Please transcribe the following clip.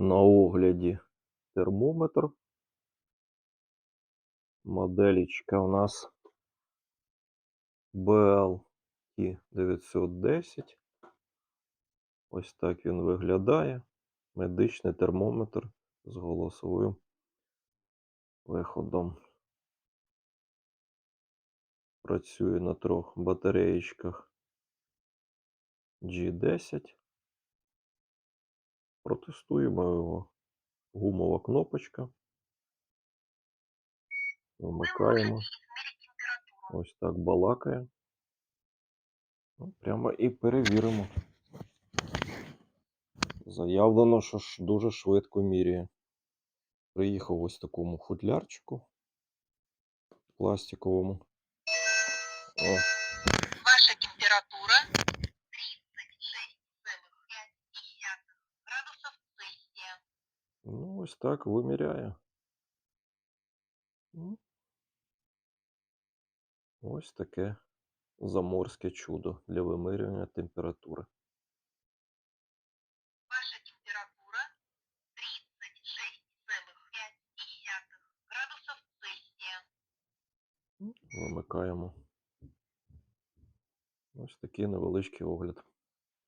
На огляді термометр. Моделічка у нас BL 910. Ось так він виглядає. Медичний термометр з голосовим виходом. Працює на трьох батареєчках G10. Протестуємо його. Гумова кнопочка. Вмикаємо. Ось так балакає. Ну, Прямо і перевіримо. Заявлено, що ж дуже швидко міряє. Приїхав ось такому футлярчику пластиковому. О, Ваша температура ну ось так виміряє. Ну, Ось таке заморське чудо для вимірювання температури. Ваша температура 36,5 градусов Цельсия. Вимикаємо. Ось такий невеличкий огляд.